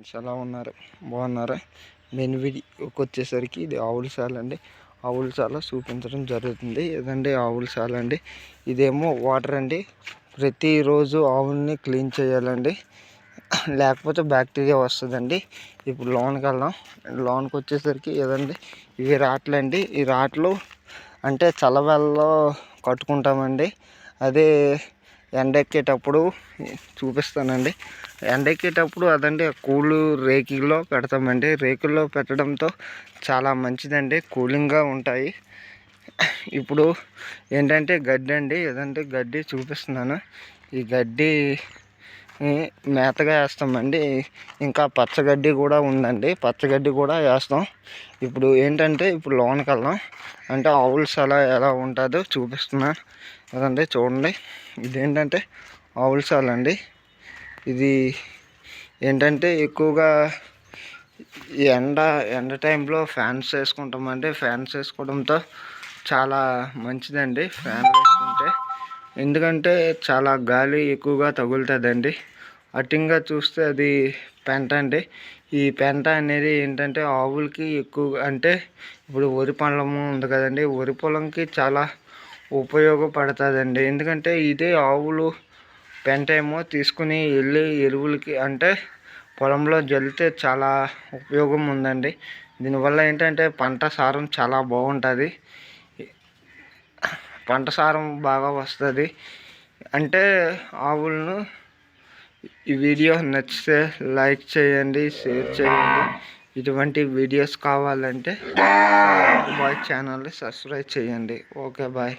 Friends ఎలా ఉన్నారు? బాగున్నారా? మెయిన్ వీడియోకి వచ్చేసరికి ఇది ఆవుల శాల అండి. ఆవుల సాల చూపించడం జరుగుతుంది. ఇదండి ఆవుల శాల అండి? ఇదేమో వాటర్ అండి. ప్రతిరోజు ఆవుల్ని క్లీన్ చేయాలండి. లేకపోతే బ్యాక్టీరియా వస్తుందండి. ఇప్పుడు లోన్కి వెళ్దాం. లోన్కి వచ్చేసరికి ఏదండి? ఇవి రాట్లండి ఈ రాట్లు అంటే చల్లవెల్లో కట్టుకుంటామండి. అదే ఎండెక్కేటప్పుడు చూపిస్తానండి. ఎండెక్కేటప్పుడు అదండి కూల్ రేకుల్లో పెడతామండి రేకుల్లో పెట్టడంతో చాలా మంచిదండి కూలింగ్గా ఉంటాయి. ఇప్పుడు ఏంటంటే గడ్డి అండి ఏదంటే గడ్డి చూపిస్తున్నాను. ఈ గడ్డి మేతగా వేస్తామండి. ఇంకా పచ్చగడ్డి కూడా ఉందండి. పచ్చగడ్డి కూడా వేస్తాం. ఇప్పుడు ఏంటంటే ఇప్పుడు లోనికి వెళ్దాం. అంటే ఆవుల్స్ అలా ఎలా ఉంటుందో చూపిస్తున్నా. అదండి చూడండి. ఇదేంటంటే ఆవుల అండి. ఇది ఏంటంటే ఎక్కువగా ఎండ ఎండ టైంలో ఫ్యాన్స్ వేసుకుంటామండి. ఫ్యాన్స్ వేసుకోవడంతో చాలా మంచిదండి. ఫ్యాన్ వేసుకుంటే ఎందుకంటే చాలా గాలి ఎక్కువగా తగులుతుందండి. అటింగా చూస్తే అది పెంట అండి. ఈ పెంట అనేది ఏంటంటే ఆవులకి ఎక్కువగా అంటే ఇప్పుడు వరి పొలము ఉంది కదండి. వరి పొలంకి చాలా ఉపయోగపడుతుందండి. ఎందుకంటే ఇదే ఆవులు పెంట ఏమో తీసుకుని వెళ్ళి ఎరువులకి అంటే పొలంలో జల్లితే చాలా ఉపయోగం ఉందండి. దీనివల్ల ఏంటంటే పంట సారం చాలా బాగుంటుంది. పంట సారం బాగా వస్తుంది. అంటే ఆవులను ఈ వీడియో నచ్చితే లైక్ చేయండి షేర్ చేయండి. ఇటువంటి వీడియోస్ కావాలంటే బాయ్ ఛానల్ని సబ్స్క్రైబ్ చేయండి. Okay bye.